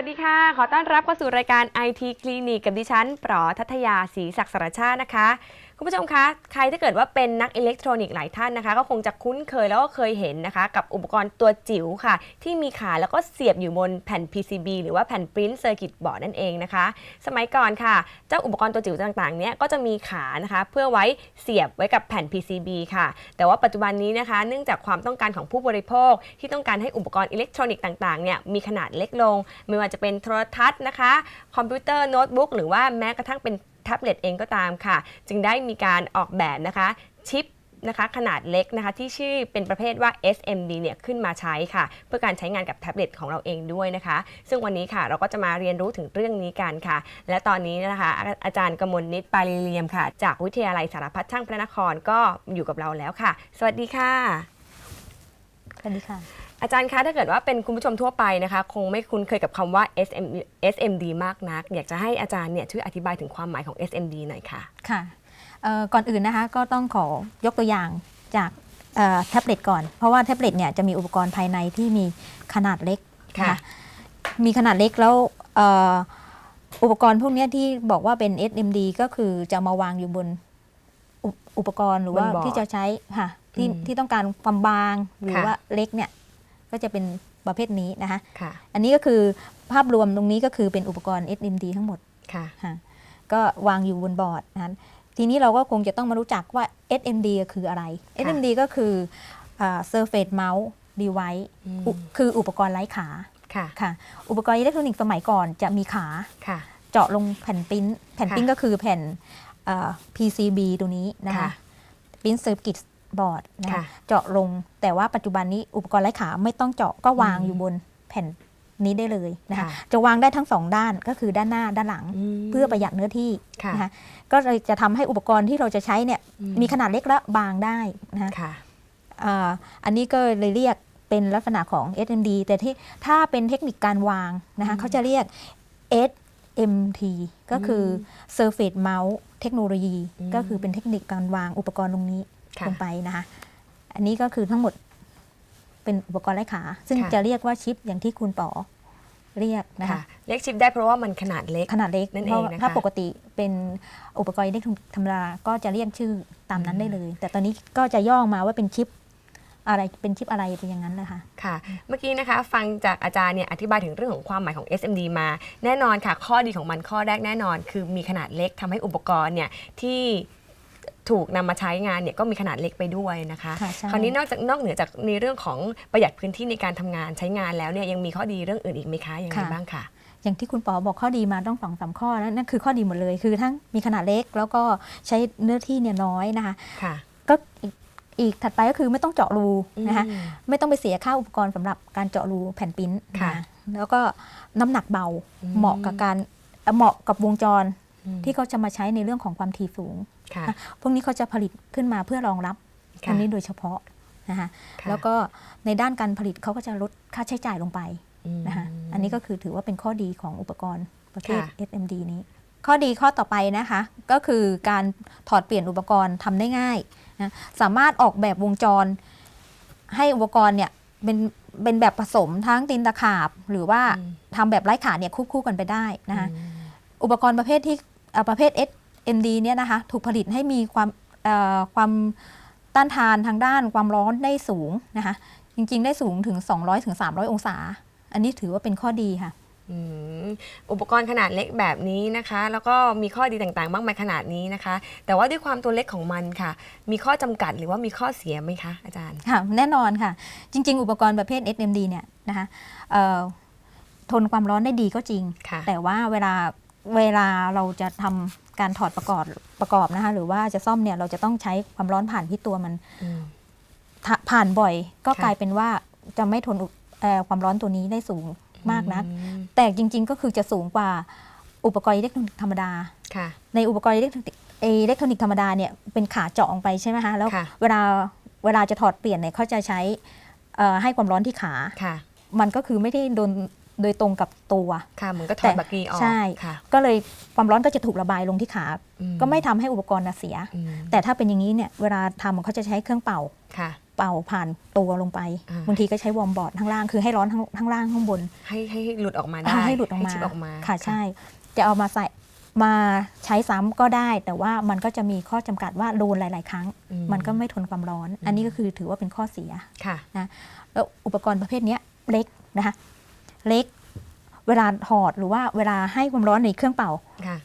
วัสดีค่ะ ขอต้อนรับเข้าสู่รายการ IT คลินิกกับดิฉันปรอทัทยาศรีศักดิ์สรชาตินะคะ คุณผู้ชมคะ ใครถ้าเกิดว่าเป็นนักอิเล็กทรอนิกส์หลายท่านนะคะ ก็คงจะคุ้นเคยแล้วก็เคยเห็นนะคะ กับอุปกรณ์ตัวจิ๋วค่ะ ที่มีขาแล้วก็เสียบอยู่บนแผ่น PCB หรือว่าแผ่น Print Circuit Board นั่นเองนะคะ สมัยก่อนค่ะ เจ้าอุปกรณ์ตัวจิ๋วต่างๆเนี้ยก็จะมีขานะคะ เพื่อไว้เสียบไว้กับแผ่น PCB ค่ะ แต่ว่าปัจจุบันนี้นะคะ เนื่องจากความต้องการของผู้บริโภค ที่ต้องการให้อุปกรณ์อิเล็กทรอนิกส์ต่างๆเนี่ยมีขนาดเล็กลง ไม่ว่าจะเป็นโทรทัศน์นะคะ คอมพิวเตอร์โน้ตบุ๊กหรือว่าแม้กระทั่งเป็น แท็บเล็ตเองก็ตามค่ะ จึงได้มีการออกแบบนะคะชิปนะคะขนาดเล็กนะคะที่ชื่อเป็นประเภทว่า SMD เนี่ยขึ้นมาใช้ค่ะ เพื่อการใช้งานกับแท็บเล็ตของเราเองด้วยนะคะ ซึ่งวันนี้ค่ะเราก็จะมาเรียนรู้ถึงเรื่องนี้กันค่ะ และตอนนี้นะคะอาจารย์กมลนิตปาลีเลียมค่ะ จากวิทยาลัยสารพัดช่างพระนครก็อยู่กับเราแล้วค่ะ สวัสดีค่ะ สวัสดีค่ะ อาจารย์คะถ้าเกิดว่าเป็นคุณผู้ชมทั่วไปนะคะ คงไม่คุ้นเคยกับคำว่า SM SMD มากนัก อยากจะให้อาจารย์เนี่ยช่วยอธิบายถึงความหมายของ SMD หน่อยค่ะค่ะเอ่อก่อนอื่นนะคะก็ต้องขอยกตัวอย่างจากเอ่อแท็บเล็ตก่อน เพราะว่าแท็บเล็ตเนี่ยจะมีอุปกรณ์ภายในที่มีขนาดเล็กนค่ะมีขนาดเล็กแล้วเอ่ออุปกรณ์พวกเนี้ยที่บอกว่าเป็น SMD ก็คือจะมาวางอยู่บนอุอุปกรณ์หรือว่าบนบอร์ดที่จะใช้ค่ะที่อืมที่ต้องการความบางหรือค่ะว่าเล็กเนี่ย ก็จะเป็นประเภทนี้นะคะค่ะ อันนี้ก็คือภาพรวมตรงนี้ก็คือเป็นอุปกรณ์ SMD ทั้งหมดค่ะค่ะก็วางอยู่บนบอร์ดนั้นทีนี้เราก็คงจะต้องมารู้จักว่า SMD คืออะไรค่ะ SMD ก็คืออ่า Surface Mount Device อืมอุคืออุปกรณ์ไร้ขาค่ะค่ะ อุปกรณ์อิเล็กทรอนิกส์สมัยก่อนจะมีขาค่ะ เจาะลงแผ่นปริ้น แผ่นปริ้นค่ะก็คือแผ่นอ่า PCB ตัวนี้นะคะค่ะปริ้นเซอร์กิต บอร์ดนะคะค่ะ เจาะลงแต่ว่าปัจจุบันนี้อุปกรณ์ไร้ขาไม่ต้องเจาะก็วางอืมอยู่บนแผ่นนี้ได้เลยนะคะค่ะจะวางได้ทั้งสองด้านก็คือด้านหน้าด้านหลังมเพื่อประหยัดเนื้อที่ค่ะนะคะก็เลยจะทำให้อุปกรณ์ที่เราจะใช้เนี่ยอืมีขนาดเล็กและบางได้นะคะค่ะ อ่าอันนี้ก็เลยเรียกเป็นลักษณะของ SMD แต่ที่ถ้าเป็นเทคนิคการวางนะคะอืมเขาจะเรียก SMT ก็คือ Surface Mount Technology อืม ก็คือเป็นเทคนิคการวางอุปกรณ์ตรงนี้ค่ะ ลงไปนะคะ อันนี้ก็คือทั้งหมดเป็นอุปกรณ์ไร้ขา ซึ่งค่ะจะเรียกว่าชิปอย่างที่คุณป๋อเรียกนะคะค่ะเรียกชิปได้เพราะว่ามันขนาดเล็กขนาดเล็กนั่นเพราะเองนะคะถ้าปกติเป็นอุปกรณ์อิเล็กทรอนิกส์ธรรมดาก็จะเรียกชื่อตามนั้นได้เลย แต่ตอนนี้ก็จะย่อมาว่าเป็นชิปอะไรเป็นชิปอะไรเป็นอย่างนั้นนะคะค่ะ เมื่อกี้นะคะฟังจากอาจารย์เนี่ยอธิบายถึงเรื่องของความหมายของ SMD มา แน่นอนค่ะ ข้อดีของมันข้อแรกแน่นอน คือมีขนาดเล็กทำให้อุปกรณ์เนี่ยที่ ถูกนำมาใช้งานเนี่ยก็มีขนาดเล็กไปด้วยนะคะค่ะใช่คราวนี้นอกจากนอกเหนือจากในเรื่องของประหยัดพื้นที่ในการทำงานใช้งานแล้วเนี่ยยังมีข้อดีเรื่องอื่นอีกไหมคะยังไงบ้างค่ะอย่างที่คุณป๋อบอกข้อดีมาต้องสองสามข้อแล้วนั่นคือข้อดีหมดเลยคือทั้งมีขนาดเล็กแล้วก็ใช้เนื้อที่เนี่ยน้อยนะคะค่ะก็อีกอีกถัดไปก็คือไม่ต้องเจาะรูนะคะอืมไม่ต้องไปเสียค่าอุปกรณ์สำหรับการเจาะรูแผ่นปริ้นค่ะนแล้วก็น้ำหนักเบาอืมเหมาะกับการเหมาะกับวงจรอืมที่เขาจะมาใช้ในเรื่องของความถี่สูงค่ะ พวกนี้เขาจะผลิตขึ้นมาเพื่อรองรับค่ะอันนี้โดยเฉพาะนะคะค่ะแล้วก็ในด้านการผลิตเขาก็จะลดค่าใช้จ่ายลงไปอืมนะคะอันนี้ก็คือถือว่าเป็นข้อดีของอุปกรณ์ประเภทค่ะ SMD นี้ ข้อดีข้อต่อไปนะคะ ก็คือการถอดเปลี่ยนอุปกรณ์ทำได้ง่ายนะสามารถออกแบบวงจร ให้อุปกรณ์เนี่ยเป็นเป็นแบบผสมทั้งตีนตะขาบ หรือว่าอืมทำแบบไร้ขาเนี่ยควบคู่กันไปได้นะคะอืมอุปกรณ์ประเภทที่เอ่อประเภท SMD เนี่ยนะคะถูกผลิตให้มีความเอ่อความต้านทานทางด้านความร้อนได้สูงนะคะจริง ๆ ได้สูงถึง 200ถึง300องศา อันนี้ถือว่าเป็นข้อดีค่ะอืมอุปกรณ์ขนาดเล็กแบบนี้นะคะ แล้วก็มีข้อดีต่างๆมากมายขนาดนี้นะคะ แต่ว่าด้วยความตัวเล็กของมันค่ะ มีข้อจำกัดหรือว่ามีข้อเสียไหมคะอาจารย์ค่ะแน่นอนค่ะ จริง ๆ อุปกรณ์ประเภท SMD เนี่ยนะคะเอ่อทนความร้อนได้ดีก็จริงค่ะแต่ว่าเวลา เวลาเราจะทำการถอดประกอบประกอบนะคะหรือว่าจะซ่อมเนี่ยเราจะต้องใช้ความร้อนผ่านที่ตัวมันอืมถ้าผ่านบ่อย ก็ค่ะกลายเป็นว่าจะไม่ทนอุเอ่อความร้อนตัวนี้ได้สูงมากนักอืมแต่จริง ๆ ก็คือจะสูงกว่าอุปกรณ์อิเล็กทรอนิกส์ธรรมดาค่ะในอุปกรณ์อิเล็กทรอนิกส์อิเล็กทรอนิกส์ธรรมดาเนี่ยเป็นขาเจาะลงไปใช่ไหมคะแล้วค่ะเวลาเวลาจะถอดเปลี่ยนเนี่ยเขาจะใช้เอ่อให้ความร้อนที่ขาค่ะมันก็คือไม่ได้โดน โดยตรงกับตัวค่ะเหมือนก็ถแต่อดบักกีออกใช่ค่ะก็เลยความร้อนก็จะถูกระบายลงที่ขาอืก็ไม่ทำให้อุปกรณ์น่ะเสียอืมแต่ถ้าเป็นอย่างนี้เนี่ยเวลาทำเขาจะใช้เครื่องเป่าค่ะเป่าผ่านตัวลงไปอ่าบางทีก็ใช้วอร์มบอร์ดข้างล่างคือให้ร้อนทั้งทั้งล่างข้างบน ให้ให้หลุดออกมาได้อ่าให้หลุดออกมาชิปออกมาค่ะใช่ จะเอามาใส่มาใช้ซ้ำก็ได้ แต่ว่ามันก็จะมีข้อจำกัดว่าโดนหลาย ๆ ครั้งอืมันก็ไม่ทนความร้อน อันนี้ก็คือถือว่าเป็นข้อเสียค่ะแล้วอุปกรณ์ประเภทเนี้ยเล็กนะคะ เล็ก เวลาถอดหรือว่าเวลาให้ความร้อนในเครื่องเป่าค่ะ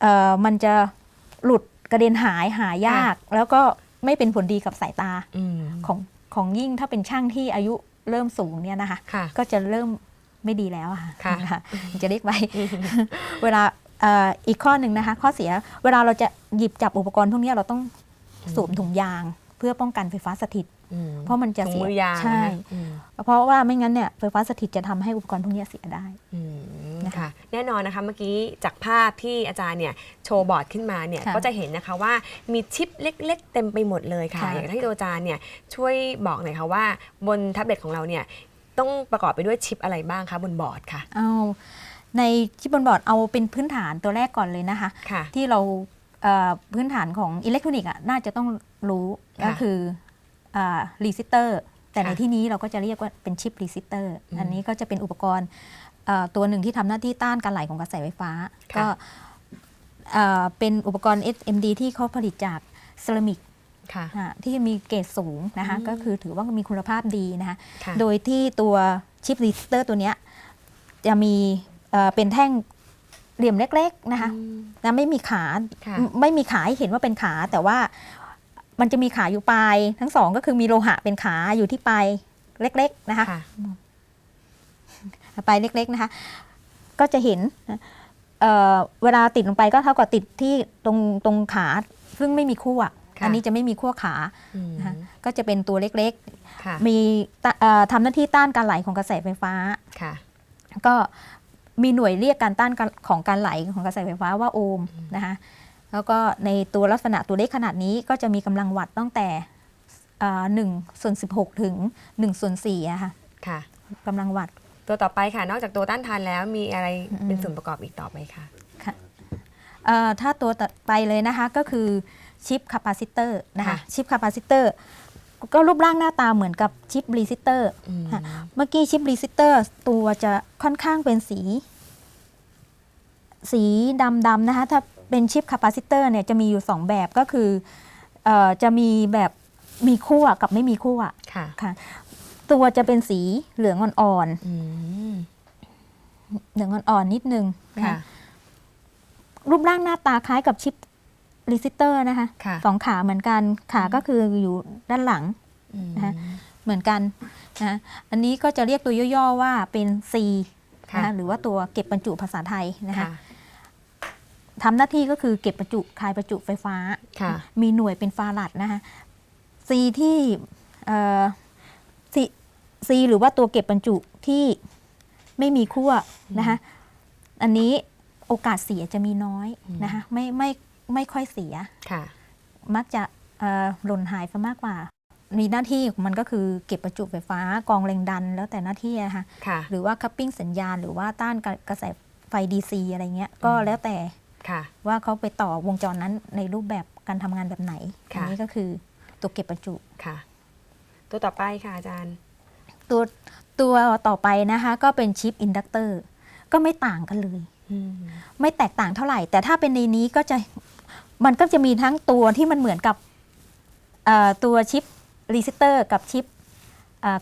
เอ่อมันจะหลุดกระเด็นหายหายาก แล้วก็ไม่เป็นผลดีกับสายตาอืม ของของยิ่งถ้าเป็นช่างที่อายุเริ่มสูงเนี่ยนะคะ ค่ะ ก็จะเริ่มไม่ดีแล้วอะค่ะ ค่ะนะคะมันจะเรียกไป เวลาเอ่ออีกข้อหนึ่งนะคะ ข้อเสียเวลาเราจะหยิบจับอุปกรณ์พวกเนี้ยเราต้องสวมถุงยาง เพื่อป้องกันไฟฟ้าสถิตอืม เพราะมันจะถุงเสียมือยางใช่นะคะอืมเพราะว่าไม่งั้นเนี่ยไฟฟ้าสถิตจะทำให้อุปกรณ์พวกเนี้ยเสียได้อืมนะคะค่ะแน่นอนนะคะเมื่อกี้จากภาพที่อาจารย์เนี่ยโชว์บอร์ดขึ้นมาเนี่ยค่ะก็จะเห็นนะคะว่ามีชิปเล็ก ๆ เต็มไปหมดเลยค่ะค่ะอยากให้อาจารย์เนี่ยช่วยบอกหน่อยค่ะว่าบนแท็บเล็ตของเราเนี่ยต้องประกอบไปด้วยชิปอะไรบ้างคะบนบอร์ดค่ะเอาในชิปบนบอร์ดเอาเป็นพื้นฐานตัวแรกก่อนเลยนะคะค่ะที่เราเอ่อพื้นฐานของอิเล็กทรอนิกส์อะน่าจะต้องรู้ค่ะก็คือ รีซิสเตอร์แต่ในค่ะที่นี้เราก็จะเรียกว่าเป็นชิปรีซิสเตอร์อืมอันนี้ก็จะเป็นอุปกรณ์เอ่อตัวหนึ่งที่ทำหน้าที่ต้านการไหลของกระแสไฟฟ้าค่ะก็เอ่อเป็นอุปกรณ์ SMD ที่เขาผลิตจากเซรามิกค่ะอะที่มีเกรดสูงนะคะอืมก็คือถือว่ามีคุณภาพดีนะคะค่ะโดยที่ตัวชิปรีซิสเตอร์ตัวเนี้ยจะมีเอ่อเป็นแท่งเหลี่ยมเล็กๆนะคะอืมนะไม่มีขาค่ะไม่ไม่มีขาให้เห็นว่าเป็นขาแต่ว่า มันจะมีขาอยู่ปลายทั้งสองก็คือมีโลหะเป็นขาอยู่ที่ปลายเล็กๆนะคะค่ะ ปลายเล็กๆนะคะ ก็จะเห็นเอ่อเวลาติดลงไปก็เท่ากับติดที่ตรงตรงขาซึ่งไม่มีขั้วค่ะ อันนี้จะไม่มีขั้วขาอืมนะคะก็จะเป็นตัวเล็กค่ะๆ มีตะเอ่อทำหน้าที่ต้านการไหลของกระแสไฟฟ้า ค่ะ ก็ก็มีหน่วยเรียกการต้านการของการไหลของกระแสไฟฟ้าว่าโอห์มนะคะ แล้วก็ในตัวลักษณะตัวเลขขนาดนี้ก็จะมีกำลังวัตต์ตั้งแต่หนึ่งส่วนสิบหกถึงหนึ่งส่วนสี่อะค่ะค่ะกำลังวัตต์ตัวต่อไปค่ะ นอกจากตัวต้านทานแล้วมีอะไรอืมเป็นส่วนประกอบอีกต่อไปคะเอ่อถ้าตัวต่อไปเลยนะคะก็คือชิปคาปาซิเตอร์นะคะชิปคาปาซิเตอร์ก็รูปร่างหน้าตาเหมือนกับชิปรีซิสเตอร์อืมค่ะเมื่อกี้ชิปรีซิสเตอร์ตัวจะค่อนข้างเป็นสี สีดำๆนะคะ ถ้า เป็นชิปคาปาซิเตอร์เนี่ยจะมีอยู่ 2 แบบก็คือเออจะมีแบบมีขั้วกับไม่มีขั้วค่ะค่ะ ตัวจะเป็นสีเหลืองอ่อนอืมๆเหลืองอ่อนๆนิดนึงนะค่ะคะรูปร่างหน้าตาคล้ายกับชิปรีซิสเตอร์นะคะค่ะสองขาเหมือนกันขาก็คืออยู่ด้านหลังอืมนะคะเหมือนกันนะอันนี้ก็จะเรียกตัวย่อๆว่าเป็น C ค่ะนะคะหรือว่าตัวเก็บบรรจุภาษาไทยนะคะค่ะ ทำหน้าที่ก็คือเก็บบรรจุคายบรรจุไฟฟ้าค่ะมีหน่วยเป็นฟารัดนะคะ C ที่เอ่อ C C หรือว่าตัวเก็บบรรจุที่ไม่มีขั้วนะคะอันนี้โอกาสเสียจะมีน้อยอืมนะคะไม่ไม่ไม่ค่อยเสียค่ะมักจะเอ่อหล่นหายไปมากกว่า มีหน้าที่ของมันก็คือเก็บประจุไฟฟ้ากองแรงดันแล้วแต่หน้าที่นะคะค่ะหรือว่าคัพปิ้งสัญญาณ หรือว่าต้านกระกระแสไฟ DC อะไรเงี้ยก็แล้วแต่ค่ะ ว่าเขาไปต่อวงจรนั้นในรูปแบบการทำงานแบบไหนค่ะอันี้ก็คือตัวเก็บประจุค่ะ ตัวต่อไปค่ะอาจารย์ ตัวตัวต่อไปนะคะก็เป็นชิปอินดักเตอร์ก็ไม่ต่างกันเลยอืมไม่แตกต่างเท่าไหร่ แต่ถ้าเป็นในนี้ก็จะมันก็จะมีทั้งตัวที่มันเหมือนกับเอ่อตัวชิปรีซิสเตอร์กับชิป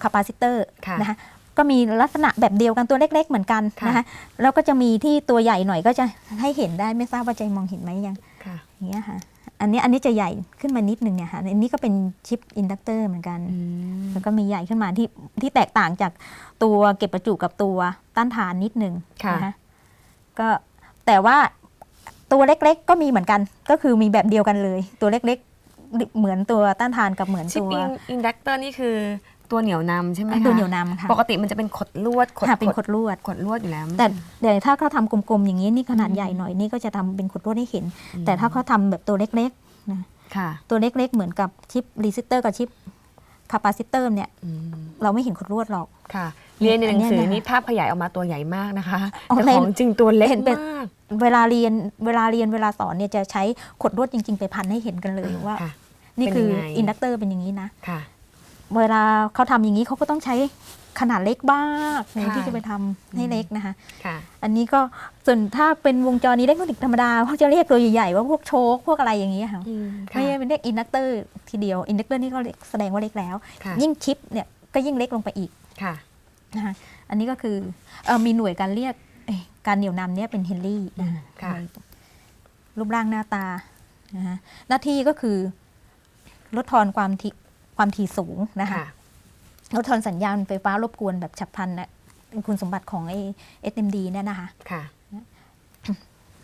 คาปาซิเตอร์ค่ะนะคะ ก็มีลักษณะแบบเดียวกันตัวเล็ก ๆ เหมือนกันค่ะนะคะแล้วก็จะมีที่ตัวใหญ่หน่อยก็จะให้เห็นได้ไม่ทราบว่าใจมองเห็นไหมยังค่ะอย่างเงี้ยค่ะอันนี้อันนี้จะใหญ่ขึ้นมานิดนึงเนี่ยค่ะอันนี้ก็เป็นชิปอินดักเตอร์เหมือนกันอืมแล้วก็มีใหญ่ขึ้นมาที่ที่แตกต่างจากตัวเก็บประจุกับตัวต้านทานนิดนึงค่ะนะคะก็แต่ว่าตัวเล็กๆ ก็มีเหมือนกัน ก็คือมีแบบเดียวกันเลย ตัวเล็กๆ เหมือนตัวต้านทานกับเหมือนชิปตัวอินอินดักเตอร์นี่คือ ตัวเหนียวนำใช่ไหมคะตัวเหนียวนำค่ะปกติมันจะเป็นขดลวดค่ะเป็นขดลวดขดลวดอยู่แล้ว แต่เดี๋ยวถ้าเขาทำกลมๆอย่างนี้นี่ขนาดใหญ่หน่อยนี่ก็จะทำเป็นขดลวดให้เห็นอืมแต่ถ้าเขาทำแบบตัวเล็กๆนะค่ะตัวเล็กๆ เหมือนกับชิปรีซิสเตอร์กับชิปคาปาซิเตอร์เนี่ยอืมเราไม่เห็นขดลวดหรอกค่ะเรียนในหนังสืออันเนี้ยนะคะนี่ภาพขยายออกมาตัวใหญ่มากนะคะอ๋อแต่ในของจริงตัวเล็กเห็นเป็นมากเวลาเรียนเวลาเรียนเวลาสอนเนี่ยจะใช้ขดลวดจริง ๆ ไปพันให้เห็นกันเลยว่าค่ะนี่คือเป็นยังไงอินดักเตอร์เป็นอย่างนี้นะค่ะ เวลาเขาทำอย่างนี้เขาก็ต้องใช้ขนาดเล็กบ้างในค่ะที่จะไปทำให้เล็กนะคะค่ะอันนี้ก็ส่วนถ้าเป็นวงจรนี้เล็กนิกธรรมดาเขาจะเรียกตัวใหญ่ๆว่าพวกโชคพวกอะไรอย่างนี้ยค่ะอืมไม่ค่ะใช่เป็นเรียกอินดักเตอร์ทีเดียวอินดักเตอร์นี่ก็เรียกแสดงว่าเล็กแล้วค่ะยิ่งชิปเนี่ยก็ยิ่งเล็กลงไปอีกค่ะนะคะอันนี้ก็คือเออมีหน่วยการเรียกเอ้ยการเหนี่ยวนำเนี่ยเป็นเฮนรี่อืมค่ะรูปร่างหน้าตานะคะหน้าที่ก็คือลดทอนความถี่ ความถี่สูงนะคะค่ะลดทอนสัญญาณไฟฟ้ารบกวนแบบฉับพลันนะเป็นคุณสมบัติของไอ้ SMD เนี่ยนะคะค่ะ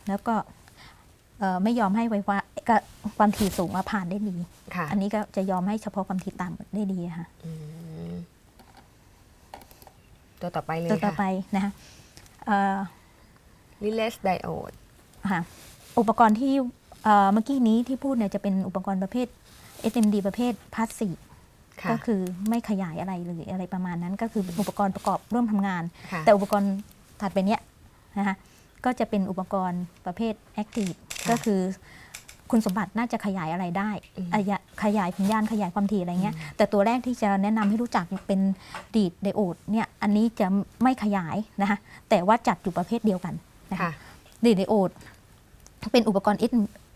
แล้วก็เอ่อไม่ยอมให้ไฟฟ้าก็ความถี่สูงมาผ่านได้ดีค่ะอันนี้ก็จะยอมให้เฉพาะความถี่ต่ำได้ดีค่ะอืมตัวต่อไปเลยตัวต่อไปค่ะนะคะเอ่อ Relay Diode ค่ะอุปกรณ์ที่เอ่อเมื่อกี้นี้ที่พูดเนี่ยจะเป็นอุปกรณ์ประเภท SMD ประเภทพาสซีฟค่ะก็คือไม่ขยายอะไรเลยอะไรประมาณนั้น ก็คือเป็นอุปกรณ์ประกอบร่วมทำงานค่ะแต่อุปกรณ์ถัดไปเนี้ยนะคะก็จะเป็นอุปกรณ์ประเภท Active ค่ะก็คือคุณสมบัติน่าจะขยายอะไรได้อืมอายะขยายสัญญาณขยายความถี่อะไรเงี้ย แต่ตัวแรกที่จะแนะนำให้รู้จักเป็นดีดไดโอดเนี่ย อันนี้จะไม่ขยายนะคะ แต่ว่าจัดอยู่ประเภทเดียวกันนะคะค่ะดีดไดโอดเป็นอุปกรณ์ S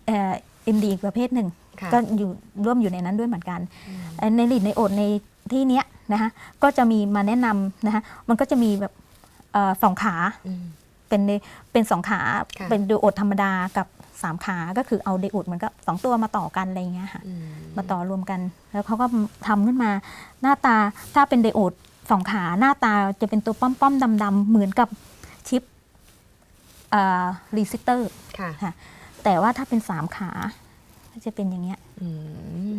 เอ่อ็มดีประเภทหนึ่งค่ะ ก็อยู่ร่วมอยู่ในนั้นด้วยเหมือนกันอืมเอ่อในลีดในโอดในที่เนี้ยนะคะก็จะมีมาแนะนำนะคะมันก็จะมีแบบเอ่อสองขาอืมเป็นในเป็นสองขาค่ะเป็นไดโอดธรรมดากับสามขา ก็คือเอาไดโอดเหมือนกับสองตัวมาต่อกันอะไรอย่างเงี้ยค่ะอืมมาต่อรวมกัน แล้วเขาก็ทำขึ้นมาหน้าตาถ้าเป็นไดโอดสองขาหน้าตาจะเป็นตัวป้อมๆดำๆเหมือนกับชิปรีซิสเตอร์ค่ะแต่ว่าถ้าเป็นสามขา ก็จะเป็นอย่างเงี้ยอืม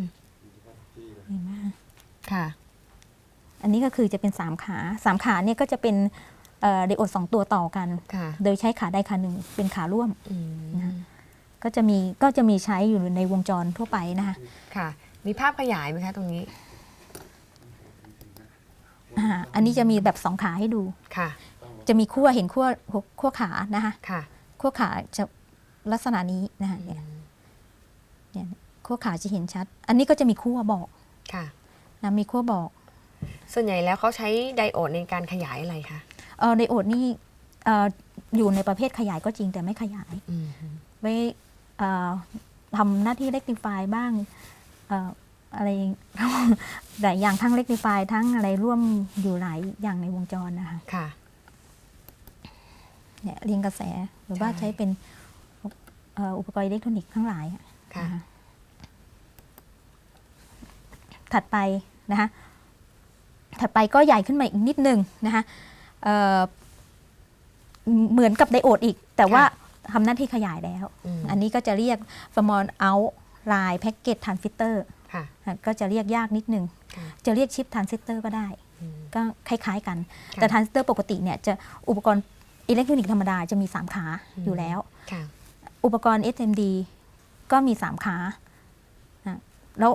เห็นไหมค่ะ อันนี้ก็คือจะเป็นสามขาสามขาเนี่ยก็จะเป็นไดโอดสองตัวต่อกันค่ะโดยใช้ขาใดขาหนึ่งเป็นขาร่วมอืมนะก็จะมีก็จะมีใช้อยู่ในวงจรทั่วไปนะคะค่ะ มีภาพขยายไหมคะตรงนี้อ่าอันนี้จะมีแบบสองขาให้ดูค่ะ จะมีขั้วเห็นขั้วขั้วขานะคะค่ะขั้วขาจะลักษณะนี้นะคะ เนี่ยเนี่ยขั้วขาจะเห็นชัด อันนี้ก็จะมีขั้วบอกค่ะนะมีขั้วบอก ส่วนใหญ่แล้วเขาใช้ไดโอดในการขยายอะไรคะเออไดโอดนี่เอ่ออยู่ในประเภทขยายก็จริงแต่ไม่ขยายอืมไว้เอ่อทำหน้าที่เ e ก t ิฟายบ้างเอ่ออะไรหลายอย่างทั้งเ e ก t ิฟายทั้งอะไรร่วมอยู่หลายอย่างในวงจรนะคะค่ะเนี่ยเรียงกระแสหรือว่าใช่ใช้เป็นเอ่ออุปกรณ์อิเล็กทรอนิกส์ทั้งหลายอะ ค่ะนะคะถัดไปนะคะถัดไปก็ใหญ่ขึ้นมาอีกนิดนึงนะคะเอ่อเหมือนกับไดโอดอีก แต่ว่าทำหน้าที่ขยายแล้วอืมอันนี้ก็จะเรียก small out line packet transistor ค่ะอะก็จะเรียกยากนิดนึงค่ะจะเรียกชิป transistor ก็ได้อืมก็คล้ายๆกันค่ะแต่ transistor ปกติเนี่ยจะอุปกรณ์อิเล็กทรอนิกส์ธรรมดาจะมี 3 ขาอยู่แล้วค่ะอุปกรณ์ SMD ก็มี 3 ขาอะแล้ว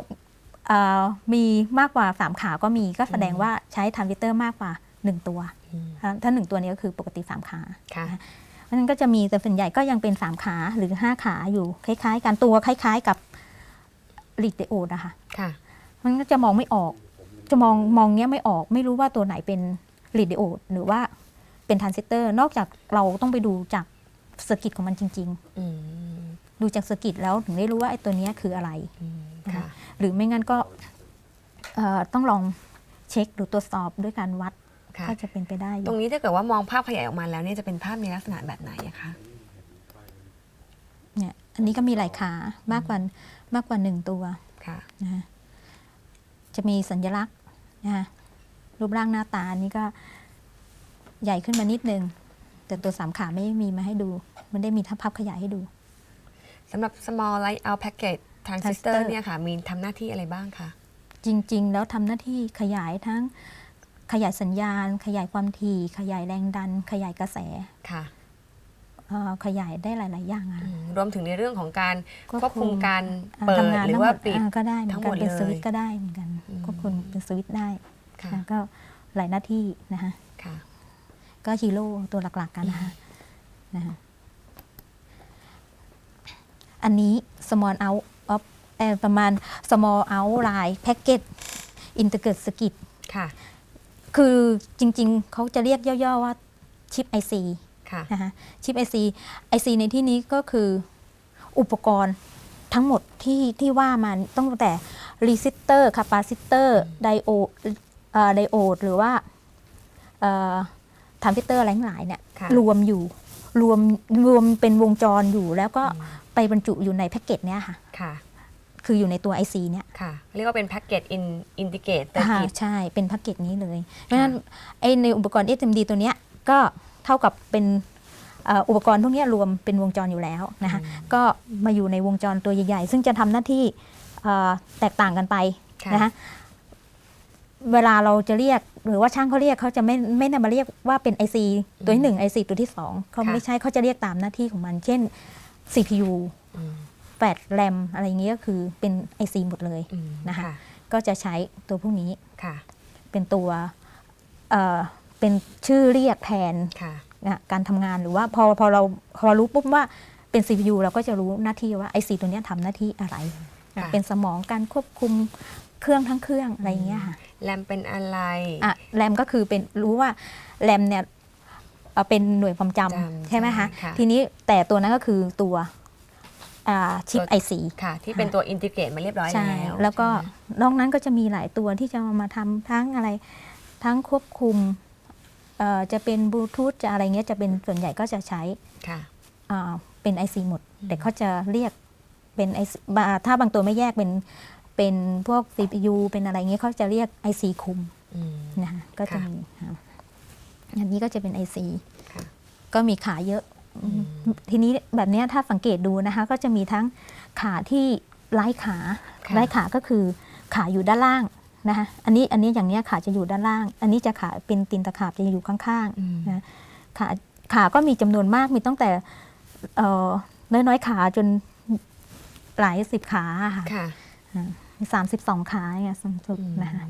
เอ่อมีมากกว่า 3 ขาก็มีก็แสดงว่าใช้ทรานซิสเตอร์มากกว่า 1 ตัวอืมถ้าถ้า 1 ตัวนี้ก็คือปกติ 3 ขาค่ะเพราะฉะนั้นก็จะมีแต่ส่วนใหญ่ก็ยังเป็น 3 ขาหรือ 5 ขาอยู่คล้าย ๆ กันตัวคล้าย ๆ กับลิดเดโอนะคะค่ะมันก็จะมองไม่ออก จะมองมองเนี้ยไม่ออกไม่รู้ว่าตัวไหนเป็นลิดเดโอหรือว่าเป็นทรานซิสเตอร์ นอกจากเราต้องไปดูจากเซอร์กิตของมันจริงอืมๆ ดูจากเซอร์กิตแล้วถึงได้รู้ว่าไอ้ตัวเนี้ยคืออะไรอืมค่ะหรือไม่งั้นก็เอ่อต้องลองเช็คหรือตรวจสอบด้วยการวัดค่ะก็จะเป็นไปได้อตรยู่งนี้ถ้าเกิดว่ามองภาพขยายออกมาแล้วเนี่ยจะเป็นภาพในลักษณะแบบไหนอะคะเนี่ยอันนี้ก็มีหลายขามากกว่ามากกว่าหนึ่งตัวค่ะนะฮะจะมีสัญลักษณ์นะฮะรูปร่างหน้าตานี่ก็ใหญ่ขึ้นมานิดนึงแต่ตัวสามขาไม่มีมาให้ดู มันได้มีทับภาพขยายให้ดู สำหรับ small light out package transistor transistor เนี่ยค่ะ มีทำหน้าที่อะไรบ้างคะจริง ๆ แล้วทำหน้าที่ขยายทั้งขยายสัญญาณ ขยายความถี่ ขยายแรงดัน ขยายกระแสค่ะเอ่อขยายได้หลาย ๆ อย่างอะ อืมรวมถึงในเรื่องของการควบควบคุมการอ่าเปิดทำงานหรือทั้งหมว่าดปิด อ่าก็ได้เหมือนทั้งหกัมนดเป็นเลยสวิตช์ก็ได้เหมือนกันอืม ควบคุมเป็นสวิตช์ได้ค่ะนะก็หลายหน้าที่นะคะค่ะ ก็ฮีโร่ตัวหลักๆกันนะคะนะคะ อันนี้ small out of เอ่อประมาณ small out line packet อินเตอร์เกิดสกิตค่ะ คือจริงๆ เขาจะเรียกย่อๆว่าชิป IC ค่ะนะคะชิป IC IC ในที่นี้ก็คืออุปกรณ์ทั้งหมดที่ที่ว่ามาต้องแต่รีซิสเตอร์คาปาซิเตอร์ไดโอไดโอดหรือว่าทรานซิสเตอร์อะไรทั้งหลายเนี่ยค่ะรวมอยู่รวมรวมเป็นวงจรอยู่แล้วก็ ไปบรรจุอยู่ในแพ็กเกจเนี้ยค่ะ ค่ะ คืออยู่ในตัว IC เนี่ยค่ะ เรียกว่าเป็นแพ็กเกจอินอินทิเกตเตอร์อ่ากิจ ใช่เป็นแพ็กเกจนี้เลย เพราะฉะนั้นไอในอุปกรณ์ SMD ตัวเนี้ยก็เท่ากับเป็นเอ่ออุปกรณ์พวกเนี้ยรวมเป็นวงจรอยู่แล้วนะคะก็มาอยู่ในวงจรตัวใหญ่ ๆ ซึ่งจะทำหน้าที่เอ่อแตกต่างกันไป ค่ะนะคะเวลาเราจะเรียกหรือว่าช่างเขาเรียกเขาจะไม่ไม่ได้มาเรียกว่าเป็น IC ตัวที่หนึ่ง IC ตัวที่สองเขาค่ะไม่ใช่เขาจะเรียกตามหน้าที่ของมัน เช่น CPU อืมแฟลชแรมอะไรอย่างเงี้ยก็คือเป็น IC หมดเลยอืมนะคะค่ะก็จะใช้ตัวพวกนี้ค่ะเป็นตัวเอ่อเป็นชื่อเรียกแทนค่ะนะการทำงานหรือว่าพอพอเราพอรู้ปุ๊บว่าเป็น CPU เราก็จะรู้หน้าที่ว่าไอซีตัวเนี้ยทำหน้าที่อะไรนะค่ะเป็นสมองการควบคุมเครื่องทั้งเครื่องอะไรอย่างเงี้ยค่ะแรมเป็นอะไรอะแรมก็คือเป็นรู้ว่าแรมเนี่ย เอ่อเป็นหน่วยความจจำำใช่ไหมคะใช่ค่ะ ทีนี้แต่ตัวนั้นก็คือตัวอ่าชิปตัวไอซีค่ะ ที่เป็นตัวอินทิเกรตมาเรียบร้อยใช่แล้วแล้วก็ใช่ไหมนอกนั้นก็จะมีหลายตัวที่จะเอามาทำทั้งอะไรทั้งควบคุมเอ่อจะเป็นบลูทูธจะอะไรเงี้ยจะเป็นส่วนใหญ่ก็จะใช้ค่ะ อ่าเป็น IC หมดแต่เขาจะเรียกเป็น IC บาถ้าบางตัวไม่แยกเป็นเป็นพวก CPU เป็นอะไรเงี้ยเขาจะเรียก IC คุมอืม นะคะก็จะค่ะ มีค่ะ อันนี้ก็จะเป็น IC ค่ะก็มีขาเยอะอืมทีนี้แบบเนี้ยถ้าสังเกตดูนะคะ ก็จะมีทั้งขาที่ไร้ขาค่ะไร้ขาก็คือขาอยู่ด้านล่างนะคะอันนี้อันนี้อย่างเนี้ยขาจะอยู่ด้านล่าง อันนี้จะขาเป็นตีนตะขาบจะอยู่ข้างอืมๆนะขาขาก็มีจำนวนมากมีตั้งแต่เอ่อน้อยๆขาจนหลายสิบขาอะค่ะค่ะมีสามสิบสองขาเนี่ยสูงสุดอืมนะคะ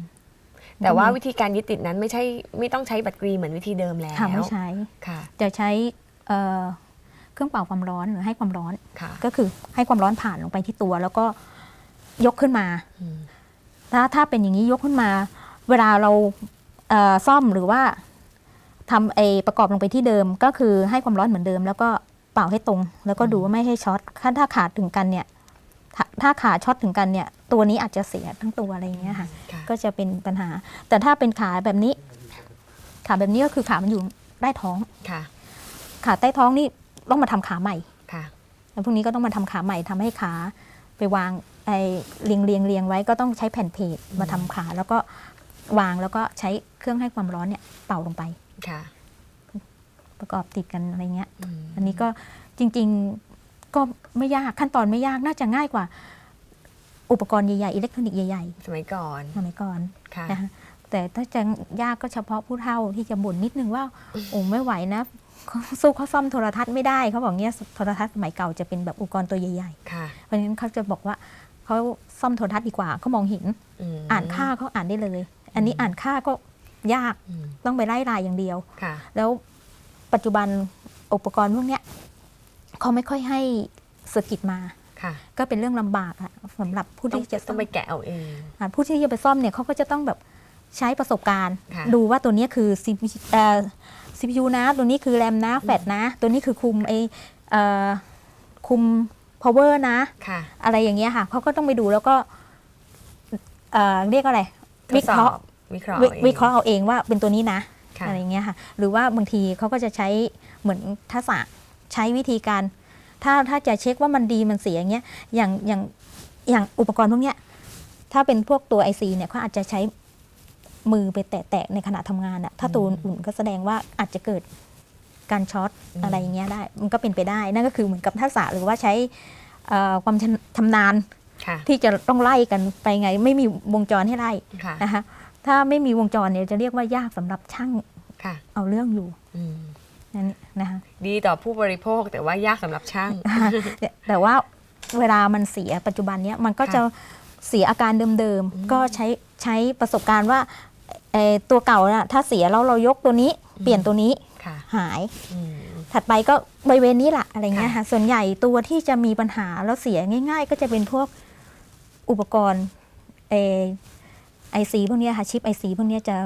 แต่ว่าวิธีการยึดติดนั้นไม่ใช่ไม่ต้องใช้บัตรกรีเหมือนวิธีเดิมแล้วค่ะไม่ใช้ค่ะจะใช้เอ่อเครื่องเป่าความร้อนหรือให้ความร้อนค่ะก็คือให้ความร้อนผ่านลงไปที่ตัว แล้วก็ยกขึ้นมาอืมถ้าถ้าเป็นอย่างนี้ยกขึ้นมา เวลาเราเอ่อซ่อมหรือว่าทำไอประกอบลงไปที่เดิม ก็คือให้ความร้อนเหมือนเดิม แล้วก็เป่าให้ตรง แล้วก็ดูว่าไม่ให้ช็อตถ้าถ้าขาดถึงกันเนี่ยถ้าถ้าขาช็อตถึงกันเนี่ย ตัวนี้อาจจะเสียทั้งตัวอะไรอย่างเงี้ยค่ะ ค่ะ ก็จะเป็นปัญหา แต่ถ้าเป็นขาแบบนี้ ขาแบบนี้ก็คือขามันอยู่ใต้ท้อง ค่ะขาใต้ท้องนี่ต้องมาทำขาใหม่ ค่ะแล้วพวกนี้ก็ต้องมาทำขาใหม่ทำให้ขาไปวางไอเรียงเรียงเรียงไว้ก็ต้องใช้แผ่นเพจมาทำขา แล้วก็วางแล้วก็ใช้เครื่องให้ความร้อนเนี่ยเป่าลงไป ค่ะประกอบติดกันอะไรเงี้ยอืมอันนี้ก็จริงๆก็ไม่ยากขั้นตอนไม่ยากน่าจะง่ายกว่า อุปกรณ์ใหญ่ๆ อิเล็กทรอนิกส์ใหญ่สมัยก่อน ๆสมัยก่อนค่ะ นะคะแต่ถ้าจะยากก็เฉพาะผู้เฒ่าที่จะบ่นนิดนึงว่า โอ้ไม่ไหวนะสู้เขาซ่อมโทรทัศน์ไม่ได้เขาบอกเนี้ยโทรทัศน์สมัยเก่าจะเป็นแบบอุปกรณ์ตัวใหญ่ค่ะๆเพราะฉะนั้นเขาจะบอกว่าเขาซ่อมโทรทัศน์ดีกว่าเขามองเห็น มอ่านค่าเขาอ่านได้เลย อันนี้อ่านค่าก็ยากอืมต้องไปไล่รายอย่างเดียว ค่ะ แล้วปัจจุบันอุปกรณ์พวกเนี้ยเขาไม่ค่อยให้สกิตมาค่ะ ก็เป็นเรื่องลำบากอะสำหรับผู้ต้องที่จะต้องไปแกะเอาเองอ่าผู้ที่จะไปซ่อมเนี่ยเขาก็จะต้องแบบใช้ประสบการณ์ค่ะดูว่าตัวเนี้ยคือ CPU เอ่อ CPU นะ ตัวนี้คือแรมนะแฟลชนะ ตัวนี้คือคุมไอเอ่อคุม power นะค่ะอะไรอย่างเงี้ยค่ะเขาก็ต้องไปดูแล้วก็เอ่อเรียกอะไรทวิดเคสอราะห์บวิเคราะห์วิเองวิเคราะห์เอาเองว่าเป็นตัวนี้นะค่ะอะไรอย่างเงี้ยค่ะ หรือว่าบางทีเขาก็จะใช้เหมือนทักษะใช้วิธีการ ถ้าถ้าจะเช็คว่ามันดีมันเสียอย่างเงี้ยอย่างอย่างอย่างอุปกรณ์พวกเนี้ยถ้าเป็นพวกตัว IC เนี่ยเขาอาจจะใช้มือไปแตะๆในขณะทำงานอะถ้าตัวอุ่นๆก็แสดงว่าอาจจะเกิดการช็อตอืมอะไรอย่างเงี้ยได้ มันก็เป็นไปได้ นั่นก็คือเหมือนกับทักษะหรือว่าใช้เอ่อความชำชำนาญค่ะที่จะต้องไล่กันไปไง ไม่มีวงจรให้ไล่ค่ะนะคะถ้าไม่มีวงจรเนี่ยจะเรียกว่ายากสำหรับช่างค่ะเอาเรื่องอยู่อืม นั่นนะคะดีต่อผู้บริโภคแต่ว่ายากสำหรับช่าง แต่แต่ว่าเวลามันเสียปัจจุบันเนี้ยมันก็ค่ะจะเสียอาการเดิมอืมๆ ก็ใช้ใช้ประสบการณ์ว่าเอ่อตัวเก่าน่ะถ้าเสียแล้วเรายกตัวนี้ เปลี่ยนตัวนี้ค่ะหาย อืม ถัดไปก็บริเวณนี้แหละอะไรเงี้ยค่ะค่ะส่วนใหญ่ตัวที่จะมีปัญหาแล้วเสียง่าย ๆ ก็จะเป็นพวกอุปกรณ์เออ IC พวกเนี้ยค่ะชิป IC พวกเนี้ยจะ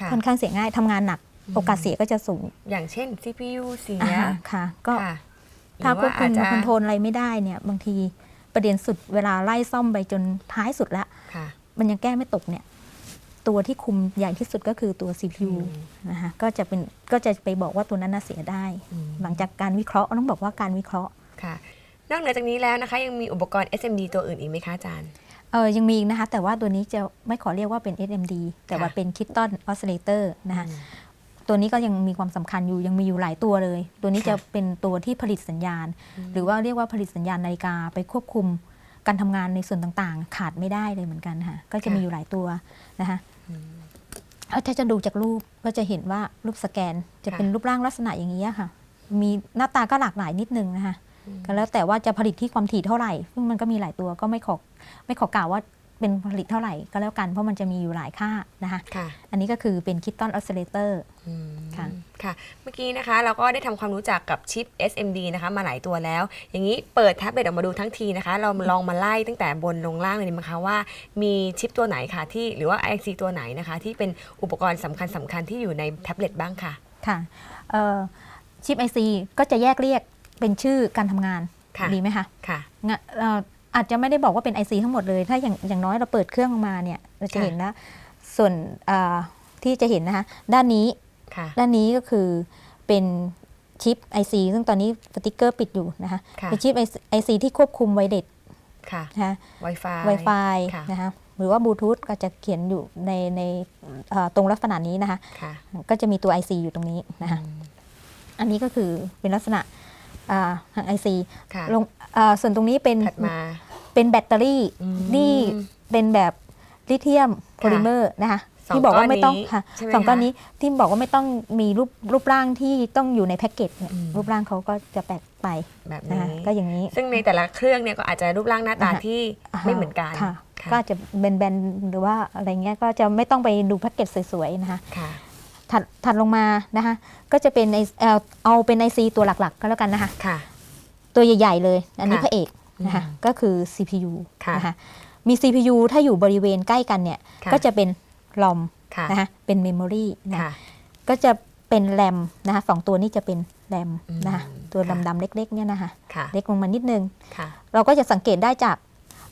ค่ะ ค่อนข้างเสียง่ายทำงานหนักอืม โอกาสเสียก็จะสูง อย่างเช่น CPU เสียอ่าค่ะ ก็ค่ะถ้าหครือวบคุอาจมจะคอนโทรลอะไรไม่ได้เนี่ย บางทีประเด็นสุดเวลาไล่ซ่อมไปจนท้ายสุดแล้วค่ะมันยังแก้ไม่ตกเนี่ย ตัวที่คุมใหญ่ที่สุดก็คือตัว CPU อืมนะคะก็จะเป็นก็จะไปบอกว่าตัวนั้นน่ะเสียได้อืมหลังจากการวิเคราะห์ต้องบอกว่าการวิเคราะห์ค่ะนอกเหนือจากนี้แล้วนะคะยังมีอุปกรณ์ SMD ตัวอื่นอีกไหมคะอาจารย์เออยังมีอีกนะคะ แต่ว่าตัวนี้จะไม่ขอเรียกว่าเป็น SMD แต่ว่าค่ะเป็น Kiton Oscillator นะคะ ตัวนี้ก็ยังมีความสำคัญอยู่ยังมีอยู่หลายตัวเลย ตัวนี้ค่ะจะเป็นตัวที่ผลิตสัญญาณ หรือว่าเรียกว่าผลิตสัญญาณนาฬิกาไปควบคุมการทำงานในส่วนต่างๆ ขาดไม่ได้เลยเหมือนกันค่ะก็จะมีอยู่หลายตัวนะคะอืมเอาถ้าจะดูจากรูปก็จะเห็นว่ารูปสแกนจะค่ะเป็นรูปร่างลักษณะอย่างนี้อะค่ะ มีหน้าตาก็หลากหลายนิดนึงนะคะอืมก็แล้วแต่ว่าจะผลิตที่ความถี่เท่าไหร่ ซึ่งมันก็มีหลายตัวก็ไม่ขอไม่ขอกล่าวว่า เป็นผลิตเท่าไหร่ก็แล้วกัน เพราะมันจะมีอยู่หลายค่านะคะค่ะอันนี้ก็คือเป็นคิตตันออสซิเลเตอร์อืมค่ะค่ะ เมื่อกี้นะคะเราก็ได้ทำความรู้จักกับชิป SMD นะคะมาหลายตัวแล้ว อย่างนี้เปิดแท็บเล็ตออกมาดูทั้งทีนะคะ เราลองมาไล่ตั้งแต่บนลงล่างเลยดีไหมคะว่ามีชิปตัวไหนค่ะที่หรือว่า IC ตัวไหนนะคะ ที่เป็นอุปกรณ์สำคัญสคัญๆที่อยู่ในแท็บเล็ตบ้างค่ะค่ะเอ่อชิป IC ก็จะแยกเรียกเป็นชื่อการทำงานค่ะดีไหมคะค่ะงะเอ่ออาจจะไม่ได้บอกว่าเป็น IC ทั้งหมดเลย ถ้าอย่างอย่างน้อยเราเปิดเครื่องออกมาเนี่ยเราจะค่ะเห็นนะส่วนอ่าที่จะเห็นนะคะด้านนี้ค่ะด้านนี้ก็คือเป็นชิป IC ซึ่งตอนนี้สติกเกอร์ปิดอยู่นะคะค่ะเป็นชิป IC ที่ควบคุมไวเด็ดค่ะนะคะ Wi-Fi Wi-Fi ค่ะนะคะหรือว่าบลูทูธก็จะเขียนอยู่ในในเอ่อตรงลักษณะนี้นะคะค่ะก็จะมีตัว IC อยู่ตรงนี้นะคะอันนี้ก็คือเป็นลักษณะอ่าทาง IC ค่ะลงอ่าส่วนตรงนี้เป็นถัดมา เป็นแบตเตอรี่อืมนี่เป็นแบบลิเธียมโพลิเมอร์นะคะสองที่บอกว่าไม่ต้องก้อนนี้ค่ะใช่ไหมสองก้อนคะนี้ที่บอกว่าไม่ต้องมีรูปรูปร่างที่ต้องอยู่ในแพ็กเกจเนี่ยอืมรูปร่างเขาก็จะแปลกไปแบบนะนี้คะก็อย่างนี้ ซึ่งในแต่ละเครื่องเนี่ยก็อาจจะรูปร่างหน้าตาอ่าฮะที่ไม่เหมือนกันค่ะค่ะก็จะแบนๆหรือว่าอะไรเงี้ยก็จะไม่ต้องไปดูแพ็กเกจสวยๆนะคะค่ะถัดถัดลงมานะคะก็จะเป็นในเอ่อเอาเป็น IC ตัวหลักๆ ก็แล้วกันนะคะค่ะตัวใหญ่ๆเลย อันนี้ค่ะพระเอก นะคะอืมก็คือ CPU ค่ะนะคะมี CPU ถ้าอยู่บริเวณใกล้กันเนี่ยค่ะก็จะเป็นลอมค่ะนะคะเป็นเมมโมรีนะค่ะก็จะเป็นแรมนะคะสองตัวนี้จะเป็นแรมอืมนะคะตัวค่ะดำๆเล็กๆเนี่ยนะคะค่ะเล็กลงมานิดนึงค่ะเราก็จะสังเกตได้จาก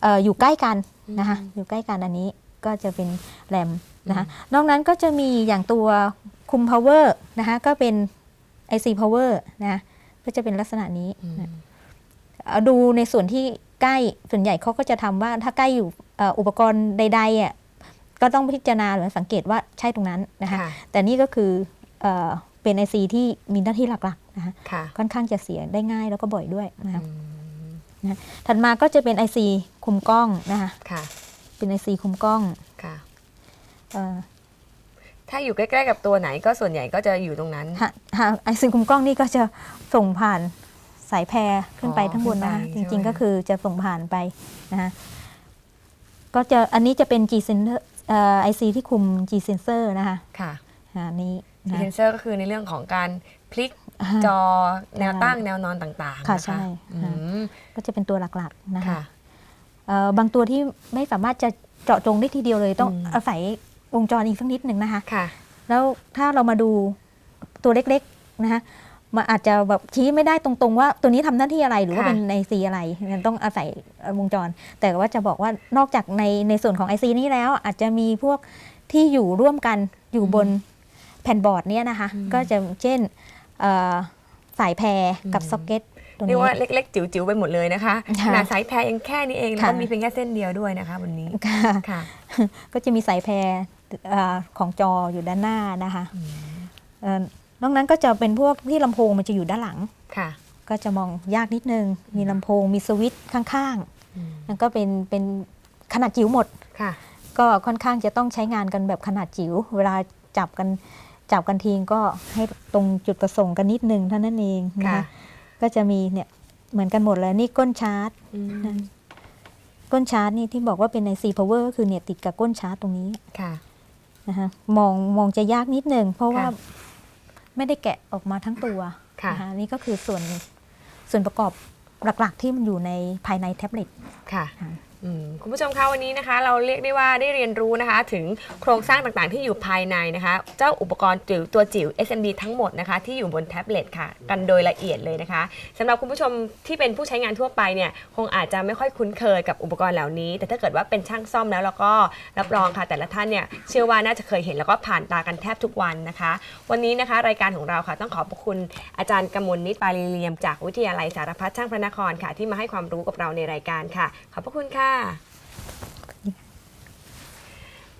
เอออยู่ใกล้กันนะคะอืมอยู่ใกล้กันอันนี้ก็จะเป็นแรมนะคะอืนอกนั้นก็จะมีอย่างตัวคุม power นะคะก็เป็น IC power นะคะก็จะเป็นลักษณะนี้อืมนะเอา ดูในส่วนที่ใกล้ส่วนใหญ่เขาก็จะทำว่าถ้าใกล้อยู่เอ่ออุปกรณ์ใดๆอะก็ต้องพิจารณาหรือสังเกตว่าใช่ตรงนั้นนะคะค่ะแต่นี่ก็คือเออเป็น IC ที่มีหน้าที่หลักๆนะคะค่ะค่อนข้างจะเสียได้ง่ายแล้วก็บ่อยด้วยนะคะอืมถัดมาก็จะเป็น IC คุมกล้องนะคะค่ะเป็น IC คุมกล้องค่ะเอ่อถ้าอยู่ใกล้ ๆ กับตัวไหนก็ส่วนใหญ่ก็จะอยู่ตรงนั้นหาหา IC คุมกล้องนี่ก็จะส่งผ่าน สายแพรขึ้นไปอ๋อทั้งบนนะคะขึ้นไปจริงใช่ไหมๆก็คือจะส่งผ่านไปนะคะก็จะอันนี้จะเป็น G sensor เอ่อ IC ที่คุม G sensor นะคะค่ะอันนี้ดีนะเซนเซอร์ก็คือในเรื่องของการพลิกอ่าจอแนวตั้งแนวนอนต่างๆค่ะนใช่อืค่ะมก็จะเป็นตัวหลักๆนะคะค่ะเอ่อบางตัวที่ไม่สามารถจะเจาะจงได้ทีเดียวเลยต้องอืมอาศัยวงจรอีกสักนิดหนึ่งนะคะค่ะแล้วถ้าเรามาดูตัวเล็กๆนะคะ มันอาจจะแบบชี้ไม่ได้ตรงๆ ว่าตัวนี้ทำหน้าที่อะไรหรือว่าค่ะเป็นในซีอะไรงั้นต้องอาศัยวงจร แต่ว่าจะบอกว่านอกจากในในส่วนของ IC นี้แล้ว อาจจะมีพวกที่อยู่ร่วมกันอยู่บนแผ่นบอร์ดเนี้ยนะคะอืมก็จะเช่นเอ่อสายแพรกับอืมซ็อกเก็ตตรงเรียกนี้ว่าเล็กๆ จิ๋วๆไปหมดเลยนะคะค่ะขนาดสายแพรยังแค่นี้เองแล้วก็ค่ะมีเพียงแค่เส้นเดียวด้วยนะคะวันนี้ค่ะค่ะก็จะมีสายแพรเอ่อของจออยู่ด้านหน้านะคะอืมเอ่อ นอกนั้นก็จะเป็นพวกที่ลำโพงมันจะอยู่ด้านหลัง ค่ะ ก็จะมองยากนิดนึง มีลำโพง มีสวิตช์ข้างอืมๆแล้วก็เป็นเป็นขนาดจิ๋วหมด ค่ะ ก็ค่อนข้างจะต้องใช้งานกันแบบขนาดจิ๋ว เวลาจับกันจับกันทีก็ให้ตรงจุดประสงค์กันนิดนึงเท่านั้นเองนะค่ะคะก็จะมีเนี่ยเหมือนกันหมดเลยนี่ก้นชาร์จอืมก้นชาร์จนี่ที่บอกว่าเป็นใน C power ก็คือเนี่ยติดกับก้นชาร์จตรงนี้ค่ะ นะคะมองมองจะยากนิดนึงเพราะว่าค่ะ ไม่ได้แกะออกมาทั้งตัวค่ะนะคะนี่ก็คือส่วนส่วนประกอบหลักๆที่มันอยู่ในภายในแท็บเล็ตค่ะค่ะ อืมคุณผู้ชมคะวันนี้นะคะ เราเรียกได้ว่าได้เรียนรู้นะคะ ถึงโครงสร้างต่างๆที่อยู่ภายในนะคะ เจ้าอุปกรณ์จิ๋วตัวจิ๋ว SMD ทั้งหมดนะคะที่อยู่บนแท็บเล็ตค่ะ กันโดยละเอียดเลยนะคะสำหรับคุณผู้ชมที่เป็นผู้ใช้งานทั่วไปเนี่ยคงอาจจะไม่ค่อยคุ้นเคยกับอุปกรณ์เหล่านี้ แต่ถ้าเกิดว่าเป็นช่างซ่อมแล้วแล้วก็รับรองค่ะ แต่ละท่านเนี่ยเชื่อว่าน่าจะเคยเห็นแล้วก็ผ่านตากันแทบทุกวันนะคะ วันนี้นะคะ รายการของเราค่ะต้องขอบพระคุณอาจารย์กมลนิตปาลีเลียม จากวิทยาลัยสารพัดช่างพระนครค่ะ ที่มาให้ความรู้กับเราในรายการค่ะ ขอบพระคุณค่ะคุ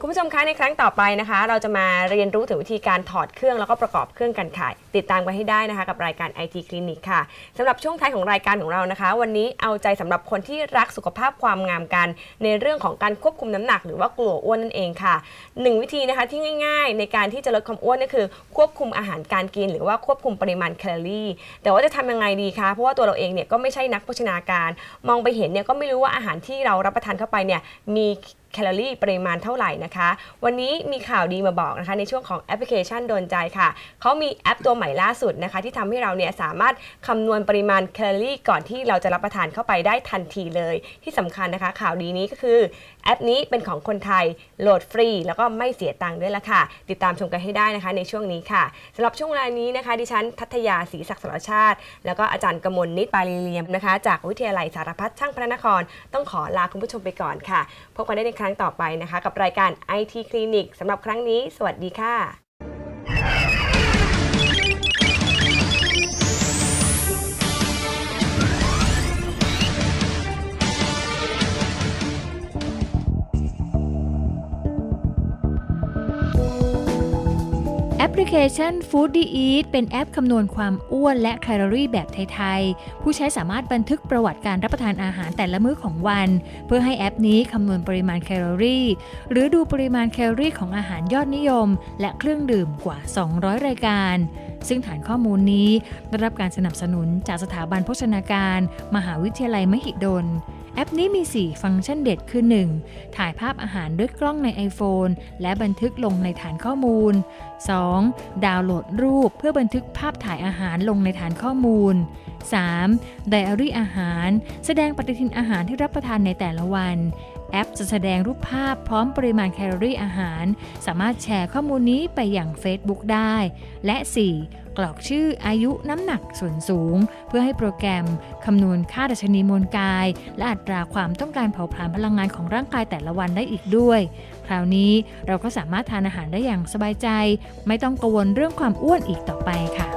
คุณผู้ชมคะในครั้งต่อไปนะคะ เราจะมาเรียนรู้ถึงวิธีการถอดเครื่องแล้วก็ประกอบเครื่องกันค่ะติดตามกันให้ได้นะคะกับรายการ IT Clinic ค่ะสำหรับช่วงท้ายของรายการของเรานะคะ วันนี้เอาใจสำหรับคนที่รักสุขภาพความงามกัน ในเรื่องของการควบคุมน้ำหนักหรือว่ากลัวอ้วนนั่นเองค่ะหนึ่งวิธีนะคะที่ง่าย ๆ ในการที่จะลดความอ้วนก็คือ ควบคุมอาหารการกิน หรือว่าควบคุมปริมาณแคลอรี่ แต่ว่าจะทำยังไงดีคะเพราะว่าตัวเราเองเนี่ยก็ไม่ใช่นักโภชนาการ มองไปเห็นเนี่ยก็ไม่รู้ว่าอาหารที่เรารับประทานเข้าไปเนี่ยมี แคลอรี่ปริมาณเท่าไหร่นะคะ วันนี้มีข่าวดีมาบอกนะคะ ในช่วงของแอปพลิเคชันโดนใจค่ะ เขามีแอปตัวใหม่ล่าสุดนะคะ ที่ทำให้เราเนี่ยสามารถคำนวณปริมาณแคลอรี่ก่อนที่เราจะรับประทานเข้าไปได้ทันทีเลย ที่สำคัญนะคะ ข่าวดีนี้ก็คือแอปนี้เป็นของคนไทยโหลดฟรี แล้วก็ไม่เสียตังค์ด้วยละค่ะ ติดตามชมกันให้ได้นะคะในช่วงนี้ค่ะสำหรับช่วงเวลานี้นะคะ ดิฉันทัตยาศรีศักดิ์สรชาติ แล้วก็อาจารย์กมลนิตปาลีเลียมนะคะ จากวิทยาลัยสารพัดช่างพระนคร ต้องขอลาคุณผู้ชมไปก่อนค่ะพบกันได้ในครั้งต่อไปนะคะ กับรายการ IT คลินิกสำหรับครั้งนี้ สวัสดีค่ะ แอปพลิเคชัน Foodie Eat เป็นแอปคำนวณความอ้วนและแคลอรี่แบบไทยๆ ผู้ใช้สามารถบันทึกประวัติการรับประทานอาหารแต่ละมื้อของวัน เพื่อให้แอปนี้คำนวณปริมาณแคลอรี่ หรือดูปริมาณแคลอรี่ของอาหารยอดนิยม และเครื่องดื่มกว่า 200 รายการ ซึ่งฐานข้อมูลนี้ได้รับการสนับสนุนจากสถาบันโภชนาการ มหาวิทยาลัยมหิดล แอปนี้มี 4 ฟังก์ชันเด็ดคือ 1. ถ่ายภาพอาหารด้วยกล้องใน iPhone และบันทึกลงในฐานข้อมูล 2. ดาวน์โหลดรูปเพื่อบันทึกภาพถ่ายอาหารลงในฐานข้อมูล 3. ไดอารี่อาหาร แสดงปฏิทินอาหารที่รับประทานในแต่ละวัน แอปจะแสดงรูปภาพพร้อมปริมาณแคลอรี่อาหาร สามารถแชร์ข้อมูลนี้ไปอย่าง Facebook ได้ และ 4. กรอกชื่ออายุน้ำหนักส่วนสูง เพื่อให้โปรแกรมคำนวณค่าดัชนีมวลกาย และอัตราความต้องการเผาผลาญพลังงานของร่างกายแต่ละวันได้อีกด้วย คราวนี้เราก็สามารถทานอาหารได้อย่างสบายใจ ไม่ต้องกังวลเรื่องความอ้วนอีกต่อไปค่ะ